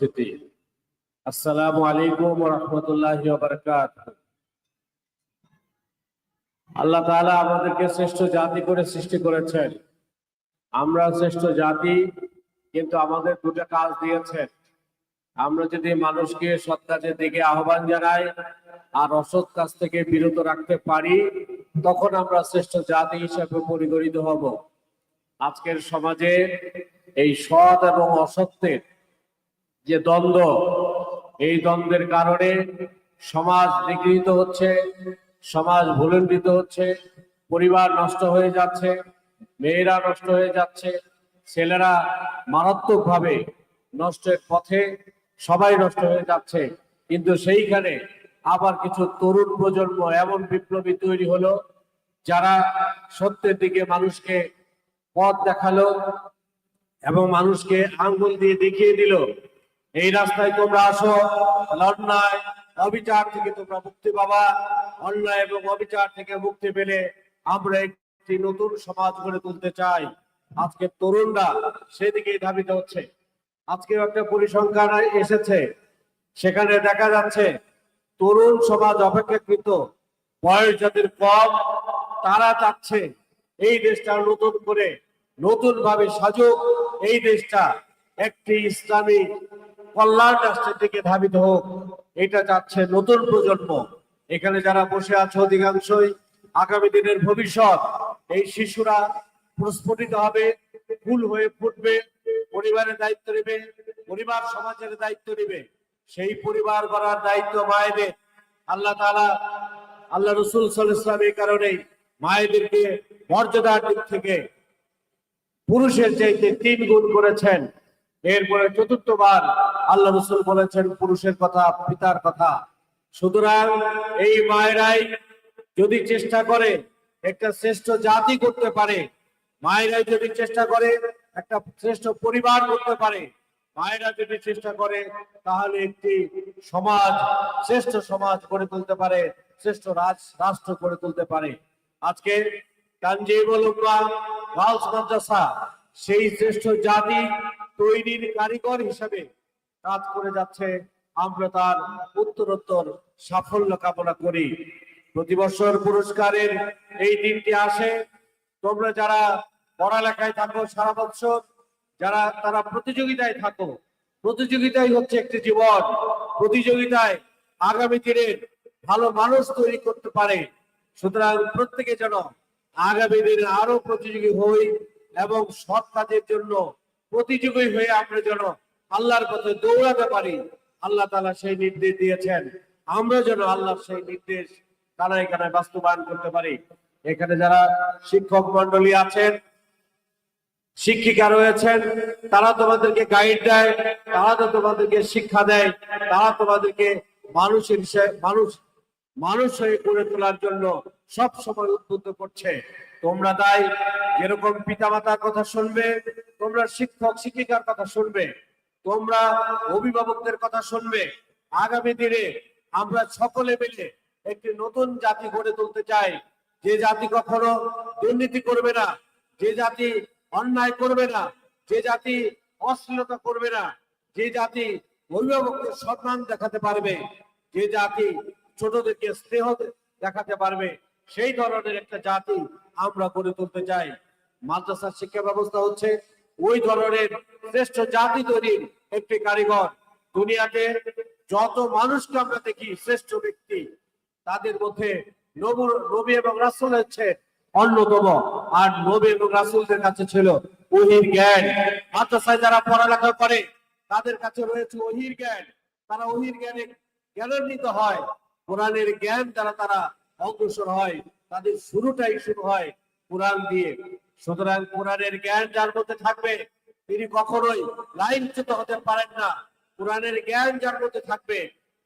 উপস্থিতি। আসসালামু আলাইকুম রহমতুল্লাহ আল্লাহ তাআলা আমাদেরকে শ্রেষ্ঠ জাতি করে সৃষ্টি করেছেন। আমরা শ্রেষ্ঠ জাতি, কিন্তু আমাদের দুটো কাজ দিয়েছেন। আমরা যদি মানুষকে সৎ কাজের দিকে আহ্বান জানাই আর অসৎ কাজ থেকে বিরত রাখতে পারি, তখন আমরা শ্রেষ্ঠ জাতি হিসেবে পরিগণিত হব। আজকের সমাজে এই সৎ এবং অসত্যের যে দ্বন্দ্ব, এই দ্বন্দ্বের কারণে সমাজ বিগৃহীত হচ্ছে, সমাজ ভুলণ্ডিত হচ্ছে, পরিবার নষ্ট হয়ে যাচ্ছে, মেয়েরা নষ্ট হয়ে যাচ্ছে, ছেলেরা মারাত্মকভাবে নষ্টের পথে সবাই নষ্ট হয়ে যাচ্ছে। কিন্তু সেইখানে আবার কিছু তরুণ প্রজন্ম এমন বিপ্লবী তৈরি হলো, যারা সত্যের দিকে মানুষকে পথ দেখাল এবং মানুষকে আঙ্গুল দিয়ে দেখিয়ে দিল। এই রাস্তায় তোমরা আসো, অন্যায়, অবিচার থেকে তোমরা মুক্তি পাবা। অন্যায় এবং অবিচার থেকে মুক্তি পেলে আমরা একটি নতুন সমাজ গড়ে তুলতে চাই। আজকে তরুণরা সেদিকেই ধাবিত হচ্ছে। আজকে একটা পরিসংখ্যান এসেছে। সেখানে দেখা যাচ্ছে, তরুণ সমাজ অপেক্ষাকৃত, বয়স যাদের কম, তারা চাচ্ছে এই দেশটা নতুন করে নতুন ভাবে সাজুক। এই দেশটা একটি ইসলামী কল্যাণ রাষ্ট্রের দিকে ধাবিত হোক, এটা চাচ্ছে নতুন প্রজন্ম। এখানে যারা বসে আছে অধিকাংশই, আগামী দিনের ভবিষ্যৎ, এই শিশুরা প্রস্ফুটিত হবে ফুল হয়ে ফুটবে, পরিবারের দায়িত্ব নেবে, পরিবার সমাজের দায়িত্ব নেবে, সেই পরিবার গড়ার দায়িত্ব মায়েদের। আল্লাহ তাআলা, আল্লাহ রসুল সাল্লাল্লাহু এই কারণেই মায়েদেরকে মর্যাদার দিক থেকে পুরুষের চাইতে তিন গুণ করেছেন। এরপরে চতুর্থবার আল্লাহ রসুল বলেছেন, পুরুষের কথা, পিতার কথা। সুতরাং এই মায়েরাই যদি চেষ্টা করে, একটা শ্রেষ্ঠ জাতি করতে পারে, মায়েরাই যদি চেষ্টা করে, একটা শ্রেষ্ঠ পরিবার করতে পারে, মায়েরা যদি চেষ্টা করে, তাহলে একটি সমাজ, শ্রেষ্ঠ সমাজ গড়ে তুলতে পারে, শ্রেষ্ঠ রাষ্ট্র গড়ে তুলতে পারে। আজকে তানজিবুল গার্লস মাদ্রাসা, সেই শ্রেষ্ঠ জাতি তৈরির কারিগর হিসেবে কাজ করে যাচ্ছে। আমরা তার উত্তরোত্তর সাফল্য কামনা করি। প্রতি বছর পুরস্কারের এই দিনটি আসে। তোমরা যারা পড়ালেখায় থাকো সারা বছর, যারা তারা প্রতিযোগিতায় থাকো, প্রতিযোগিতাই হচ্ছে একটি জীবন। প্রতিযোগিতায় আগামী দিনের ভালো মানুষ তৈরি করতে পারে। সুতরাং প্রত্যেকে যেন আগামী দিনে আরও প্রতিযোগী হই এবং সৎ কাজের জন্য প্রতিযোগী হয়ে আমরা যেন আল্লাহর পথে দৌড়াতে পারি, আল্লাহ তালা সেই নির্দেশ দিয়েছেন। আমরা যেন আল্লাহর সেই নির্দেশ কানায় কানায় বাস্তবায়ন করতে পারি। এখানে যারা শিক্ষক মন্ডলী আছেন, শিক্ষিকা রয়েছেন, তারা তোমাদেরকে গাইড দেয়, তারা তো তোমাদেরকে শিক্ষা দেয়, তারা তোমাদেরকে মানুষের হিসেবে, মানুষ মানুষ হয়ে গড়ে তোলার জন্য সব সময় উদ্বুদ্ধ করছে। তোমরা তাই যেরকম পিতামাতার কথা শুনবে তোমরা শিক্ষক, শিক্ষিকার কথা শুনবে, তোমরা অভিভাবকদের কথা শুনবে। আগামী দিনে আমরা সকলে মিলে একটি নতুন জাতি গড়ে তুলতে চাই। যে জাতি কখনো দুর্নীতি করবে না, যে জাতি অন্যায় করবে না, যে জাতি অশ্লীলতা করবে না, যে জাতি অভিভাবকদের সম্মান দেখাতে পারবে, যে জাতি ছোটদেরকে স্নেহ দেখাতে পারবে, সেই ধরনের একটা জাতি আমরা গড়ে তুলতে চাই। মাদ্রাসার শিক্ষা ব্যবস্থা হচ্ছে ওই ধরনের শ্রেষ্ঠ জাতি তৈরির একটি কারিগর। দুনিয়াতে যত মানুষকে আমরা দেখি শ্রেষ্ঠ ব্যক্তি, তাদের মধ্যে নবুর- নবী এবং রাসুল হচ্ছে অন্যতম। আর নবী এবং রাসুলদের কাছে ছিল ওহির জ্ঞান। মাদ্রাসায় যারা পড়ালেখা করে, তাদের কাছে রয়েছে ওহির জ্ঞান। তারা ওহির জ্ঞানে জ্ঞানান্বিত হয়। কোরআনের জ্ঞান দ্বারা তারা অগ্রসর হয়। তাদের শুরুটাই শুরু হয় কোরআন দিয়ে। সুতরাং কোরআনের জ্ঞান যার মধ্যে থাকবে, তিনি কখনোই লাইনচ্যুত হতে পারেন না। কোরআনের জ্ঞান যার মধ্যে থাকবে,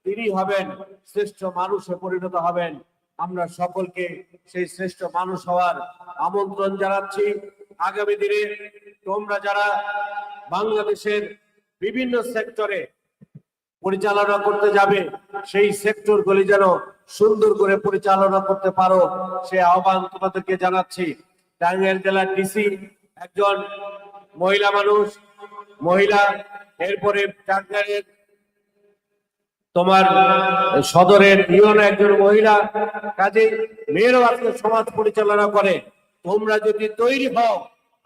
তিনি হবেন শ্রেষ্ঠ মানুষে পরিণত হবেন। আমরা সকলকে সেই শ্রেষ্ঠ মানুষ হওয়ার আমন্ত্রণ জানাচ্ছি। আগামী দিনে তোমরা যারা বাংলাদেশের বিভিন্ন সেক্টরে পরিচালনা করতে যাবে, সেই সেক্টর গুলি যেন সুন্দর করে পরিচালনা করতে পারো, সে আহ্বান তোমাদেরকে জানাচ্ছি। টাঙ্গাইল জেলার ডিসি একজন মহিলা মানুষ, মহিলা। এরপরে টাঙ্গাইলের তোমার সদরের ইউন একজন মহিলা। কাজে মেয়েরাও আজকে সমাজ পরিচালনা করে। তোমরা যদি তৈরি হও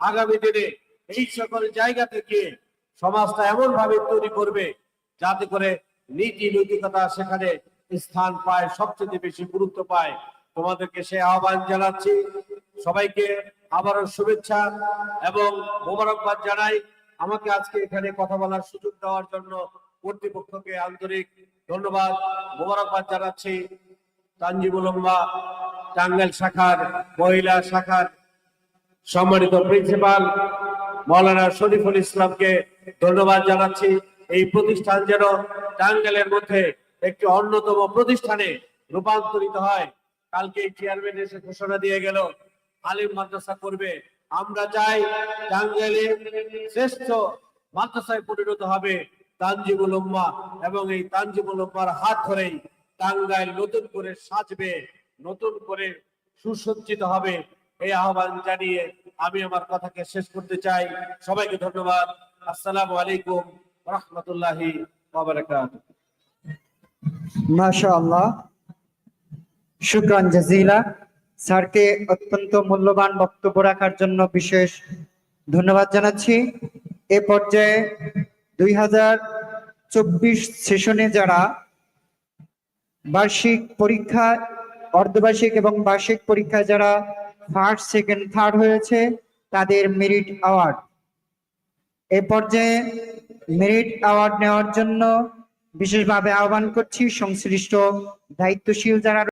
আগামী দিনে এই সকল জায়গা থেকে সমাজটা এমন ভাবে তৈরি করবে, যাতে করে নীতি নৈতিকতা সেখানে স্থান পায়, সবচেয়ে বেশি গুরুত্ব পায়। তোমাদেরকে সে আহ্বান জানাচ্ছি। সবাইকে আবারও শুভেচ্ছা এবং মোবারকবাদ জানাই। আমাকে আজকে এখানে কথা বলার সুযোগ দেওয়ার জন্য কর্তৃপক্ষকে আন্তরিক ধন্যবাদ, মোবারকবাদ জানাচ্ছি। তানজিবুল উম্মা, টাঙ্গাইল শাখার মহিলা শাখার সম্মানিত প্রিন্সিপাল, মৌলানা শরীফুল ইসলামকে ধন্যবাদ জানাচ্ছি। এই প্রতিষ্ঠান যেন টাঙ্গাইলের মধ্যে একটি অন্যতম প্রতিষ্ঠানে রূপান্তরিত হয়। কালকে চেয়ারম্যান এসে ঘোষণা দিয়ে গেল আলিম মাদ্রাসা করবে। আমরা চাই টাঙ্গাইলে শ্রেষ্ঠ মাদ্রাসায় পরিণত হবে তানজিবুল উম্মা এবং এই তানজিবুল উম্মার হাত ধরেই টাঙ্গাইল নতুন করে সাজবে, নতুন করে সুসজ্জিত হবে। এই আহ্বান জানিয়ে আমি আমার কথাকে শেষ করতে চাই। সবাইকে ধন্যবাদ। আসসালামু আলাইকুম রহমতুল্লাহি মাশাআল্লাহ। শুক্রান জাজিলা। স্যারকে অত্যন্ত মূল্যবান বক্তব্য রাখার জন্য বিশেষ ধন্যবাদ জানাচ্ছি। এ পর্যায়ে দুই হাজার চব্বিশ সেশনে যারা বার্ষিক পরীক্ষা, অর্ধবার্ষিক এবং বার্ষিক পরীক্ষায় যারা ফার্স্ট সেকেন্ড থার্ড হয়েছে, তাদের মেরিট অ্যাওয়ার্ড এ পর্যায়ে মেরিট অ্যাওয়ার্ড নেওয়ার জন্য বিশেষভাবে আহ্বান করছি সংশ্লিষ্ট দায়িত্বশীল যারা